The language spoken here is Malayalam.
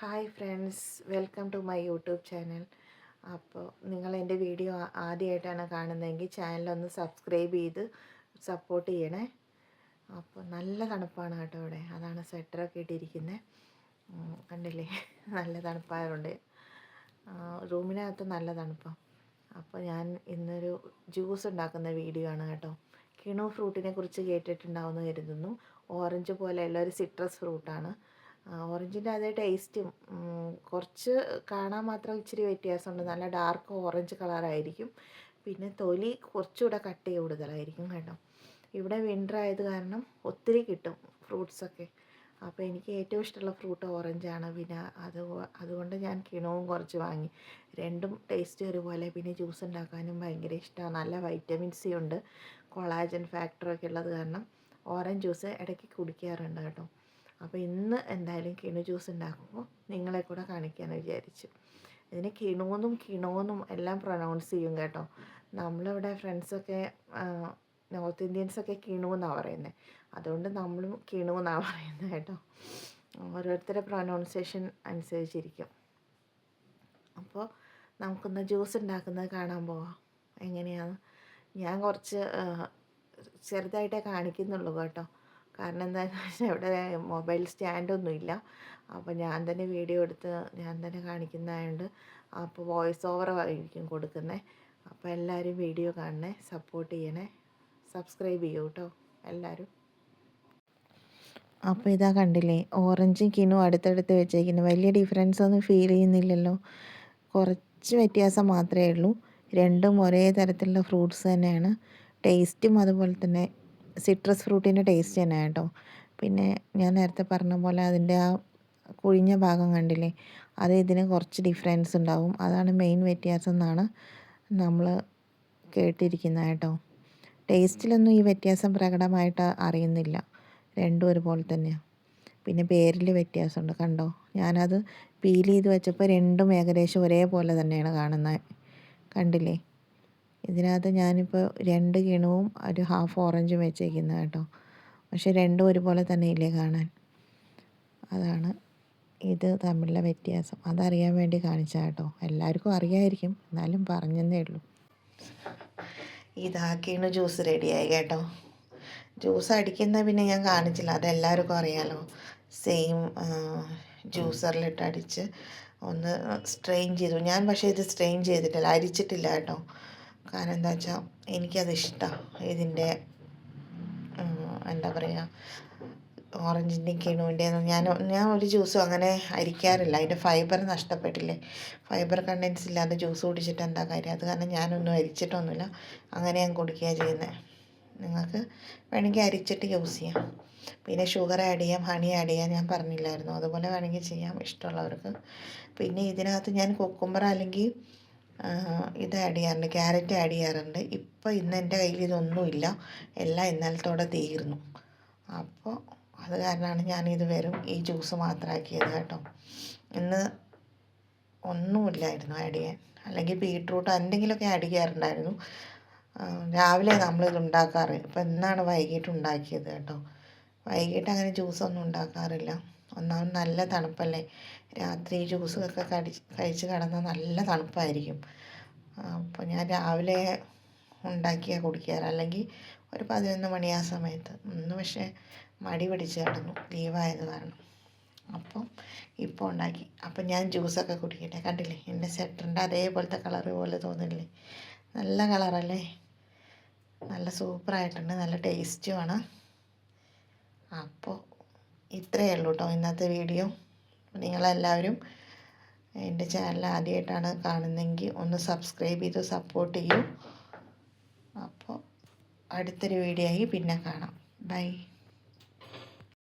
Hi friends welcome to my YouTube channel. അപ്പോൾ നിങ്ങൾ എന്റെ വീഡിയോ ആദ്യമായിട്ടാണ് കാണുന്നതെങ്കിൽ ചാനലൊന്ന് സബ്സ്ക്രൈബ് ചെയ്ത് സപ്പോർട്ട് ചെയ്യണേ. അപ്പോൾ നല്ല തണുപ്പാണ് കേട്ടോ ഇവിടെ. അതാണ് സ്വെറ്ററൊക്കെ ഇട്ടിരിക്കുന്നത് കണ്ടില്ലേ? നല്ല തണുപ്പായതുകൊണ്ട്. റൂമിനകത്ത് നല്ല തണുപ്പാണ് അപ്പോൾ ഞാൻ ഇന്നൊരു ജ്യൂസ് ഉണ്ടാക്കുന്ന വീഡിയോ ആണ് കേട്ടോ. കിണു ഫ്രൂട്ടിനെ കുറിച്ച് കേട്ടിട്ടുണ്ടാവുമെന്ന് കരുതുന്നു. ഓറഞ്ച് പോലെയുള്ള ഒരു സിട്രസ് ഫ്രൂട്ടാണ്. ഓറഞ്ചിന്റെ അതേ ടേസ്റ്റും. കുറച്ച് കാണാൻ മാത്രം ഇച്ചിരി വ്യത്യാസമുണ്ട്. നല്ല ഡാർക്ക് ഓറഞ്ച് കളറായിരിക്കും പിന്നെ തൊലി കുറച്ചുകൂടെ കട്ടി കൂടുതലായിരിക്കും കേട്ടോ. ഇവിടെ വിന്റർ ആയത് കാരണം ഒത്തിരി കിട്ടും ഫ്രൂട്ട്സൊക്കെ അപ്പോൾ എനിക്ക് ഏറ്റവും ഇഷ്ടമുള്ള ഫ്രൂട്ട് ഓറഞ്ചാണ് പിന്നെ അത് അതുകൊണ്ട് ഞാൻ കിണവും കുറച്ച് വാങ്ങി. രണ്ടും ടേസ്റ്റ് ഒരുപോലെ. പിന്നെ ജ്യൂസ് ഉണ്ടാക്കാനും ഭയങ്കര ഇഷ്ടമാണ് നല്ല വൈറ്റമിൻ സി ഉണ്ട്. കൊളാജൻ ഫാക്ടറൊക്കെ ഉള്ളത് കാരണം ഓറഞ്ച് ജ്യൂസ് ഇടയ്ക്ക് കുടിക്കാറുണ്ട് കേട്ടോ. അപ്പോൾ ഇന്ന് എന്തായാലും കിണു ജ്യൂസ് ഉണ്ടാക്കുമ്പോൾ നിങ്ങളെ കൂടെ കാണിക്കാമെന്ന് വിചാരിച്ചു. ഇതിന് കിണുവെന്നും കിണോന്നും എല്ലാം പ്രൊനൗൺസ് ചെയ്യും കേട്ടോ. നമ്മളിവിടെ ഫ്രണ്ട്സൊക്കെ നോർത്ത് ഇന്ത്യൻസൊക്കെ കിണു എന്നാണ് പറയുന്നത് അതുകൊണ്ട് നമ്മളും കിണു എന്നാണ് പറയുന്നത് കേട്ടോ. ഓരോരുത്തരുടെ പ്രൊനൗൺസിയേഷൻ അനുസരിച്ചിരിക്കും. അപ്പോൾ നമുക്കൊന്ന് ജ്യൂസ് ഉണ്ടാക്കുന്നത് കാണാൻ പോവാം. എങ്ങനെയാണ് ഞാൻ കുറച്ച് ചെറുതായിട്ടേ കാണിക്കുന്നുള്ളൂ കേട്ടോ. കാരണം എന്താണെന്ന് വെച്ചാൽ ഇവിടെ മൊബൈൽ സ്റ്റാൻഡൊന്നും ഇല്ല അപ്പോൾ ഞാൻ തന്നെ വീഡിയോ എടുത്ത് ഞാൻ തന്നെ കാണിക്കുന്നതായതുകൊണ്ട് അപ്പോൾ വോയിസ് ഓവർ ആയിരിക്കും കൊടുക്കുന്നത് അപ്പോൾ എല്ലാവരും വീഡിയോ കാണണേ സപ്പോർട്ട് ചെയ്യണേ. സബ്സ്ക്രൈബ് ചെയ്യൂ കേട്ടോ എല്ലാവരും അപ്പോൾ ഇതാ കണ്ടില്ലേ ഓറഞ്ചും കിനും അടുത്തടുത്ത് വെച്ചേക്കുന്നു. വലിയ ഡിഫറൻസ് ഒന്നും ഫീൽ ചെയ്യുന്നില്ലല്ലോ. കുറച്ച് വ്യത്യാസം മാത്രമേ ഉള്ളൂ. രണ്ടും ഒരേ തരത്തിലുള്ള ഫ്രൂട്ട്സ് തന്നെയാണ്. ടേസ്റ്റും അതുപോലെ തന്നെ സിട്രസ് ഫ്രൂട്ടിന്റെ ടേസ്റ്റ് തന്നെ കേട്ടോ. പിന്നെ ഞാൻ നേരത്തെ പറഞ്ഞ പോലെ അതിന്റെ ആ കുഴിഞ്ഞ ഭാഗം കണ്ടില്ലേ അത് ഇതിന് കുറച്ച് ഡിഫറൻസ് ഉണ്ടാവും. അതാണ് മെയിൻ വ്യത്യാസം എന്നാണ് നമ്മൾ കേട്ടിരിക്കുന്നത് കേട്ടോ. ടേസ്റ്റിലൊന്നും ഈ വ്യത്യാസം പ്രകടമായിട്ട് അറിയുന്നില്ല. രണ്ടും ഒരുപോലെ തന്നെയാണ് പിന്നെ പേരിൽ വ്യത്യാസമുണ്ട്. കണ്ടോ? ഞാനത് പീൽ ചെയ്ത് വെച്ചപ്പോൾ രണ്ടും ഏകദേശം ഒരേപോലെ തന്നെയാണ് കാണുന്നത്. കണ്ടില്ലേ? ഇതിനകത്ത് ഞാനിപ്പോൾ രണ്ട് കിണവും ഒരു ഹാഫ് ഓറഞ്ചും വെച്ചേക്കുന്നത് കേട്ടോ. പക്ഷേ രണ്ടും ഒരുപോലെ തന്നെ ഇല്ലേ കാണാൻ? അതാണ് ഇത് തമ്മിലുള്ള വ്യത്യാസം. അതറിയാൻ വേണ്ടി കാണിച്ചാൽ കേട്ടോ. എല്ലാവർക്കും അറിയാമായിരിക്കും എന്നാലും പറഞ്ഞതേ ഉള്ളൂ. ഇതാക്കിയാണ് ജ്യൂസ് റെഡിയായി കേട്ടോ. ജ്യൂസ് അടിക്കുന്ന പിന്നെ ഞാൻ കാണിച്ചില്ല. അതെല്ലാവർക്കും അറിയാലോ. സെയിം ജ്യൂസറിലിട്ട് അടിച്ച് ഒന്ന് സ്ട്രെയിൻ ചെയ്തു. ഞാൻ പക്ഷേ ഇത് സ്ട്രെയിൻ ചെയ്തിട്ടില്ല. അരിച്ചിട്ടില്ല കേട്ടോ. കാരണം എന്താ വെച്ചാൽ എനിക്കത് ഇഷ്ടമാണ് ഇതിന്റെ എന്താ പറയുക ഓറഞ്ചിന്റെ കിണുവിന്റെയും ഞാൻ ഞാൻ ഒരു ജ്യൂസും അങ്ങനെ അരിക്കാറില്ല. അതിന്റെ ഫൈബർ നഷ്ടപ്പെട്ടില്ലേ? ഫൈബർ കണ്ടൻസ് ഇല്ലാതെ ജ്യൂസ് കുടിച്ചിട്ട് എന്താ കാര്യം? അത് കാരണം ഞാനൊന്നും അരിച്ചിട്ടൊന്നുമില്ല. അങ്ങനെ ഞാൻ കുടിക്കുക ചെയ്യുന്നത് നിങ്ങൾക്ക് വേണമെങ്കിൽ അരിച്ചിട്ട് യൂസ് ചെയ്യാം. പിന്നെ ഷുഗർ ആഡ് ചെയ്യാം ഹണി ആഡ് ചെയ്യാം ഞാൻ പറഞ്ഞില്ലായിരുന്നു. അതുപോലെ വേണമെങ്കിൽ ചെയ്യാം ഇഷ്ടമുള്ളവർക്ക്. പിന്നെ ഇതിനകത്ത് ഞാൻ കൊക്കുമ്പറ അല്ലെങ്കിൽ ഇത് ആഡ് ചെയ്യാറുണ്ട് ക്യാരറ്റ് ആഡ് ചെയ്യാറുണ്ട്. ഇപ്പോൾ ഇന്ന് എന്റെ കയ്യിൽ ഇതൊന്നുമില്ല എല്ലാം ഇന്നലത്തോടെ തീർന്നു. അപ്പോൾ അത് കാരണമാണ് ഞാനിത് വരും ഈ ജ്യൂസ് മാത്രമാക്കിയത് കേട്ടോ. ഇന്ന് ഒന്നുമില്ലായിരുന്നു ആഡ് ചെയ്യാൻ. അല്ലെങ്കിൽ ബീട്രൂട്ട് എന്തെങ്കിലുമൊക്കെ ആഡ് ചെയ്യാറുണ്ടായിരുന്നു. രാവിലെ നമ്മളിത് ഉണ്ടാക്കാറ്. ഇപ്പം ഇന്നാണ് വൈകിട്ട് ഉണ്ടാക്കിയത് കേട്ടോ. വൈകിട്ട് അങ്ങനെ ജ്യൂസൊന്നും ഉണ്ടാക്കാറില്ല. ഒന്നാമത് നല്ല തണുപ്പല്ലേ. രാത്രി ജ്യൂസൊക്കെ കടിച്ച് കഴിച്ച് കിടന്നാൽ നല്ല തണുപ്പായിരിക്കും. അപ്പോൾ ഞാൻ രാവിലെ ഉണ്ടാക്കിയാൽ കുടിക്കാറ്. അല്ലെങ്കിൽ ഒരു പതിനൊന്ന് മണി ആ സമയത്ത്. ഇന്ന് പക്ഷേ മടി പിടിച്ച് കിടന്നു. ലീവായത് കാരണം. അപ്പം ഇപ്പോൾ ഉണ്ടാക്കി. അപ്പം ഞാൻ ജ്യൂസൊക്കെ കുടിക്കട്ടെ. കണ്ടില്ലേ? എന്റെ സെറ്ററിന്റെ അതേപോലത്തെ കളർ പോലെ തോന്നില്ലേ? നല്ല കളറല്ലേ? നല്ല സൂപ്പറായിട്ടുണ്ട്. നല്ല ടേസ്റ്റുമാണ്. അപ്പോൾ ഇത്രയേ ഉള്ളൂ കേട്ടോ ഇന്നത്തെ വീഡിയോ. നിങ്ങളെല്ലാവരും എന്റെ ചാനൽ ആദ്യമായിട്ടാണ് കാണുന്നതെങ്കിൽ ഒന്ന് സബ്സ്ക്രൈബ് ചെയ്ത് സപ്പോർട്ട് ചെയ്യൂ. അപ്പോൾ അടുത്തൊരു വീഡിയോ ആയി പിന്നെ കാണാം. ബൈ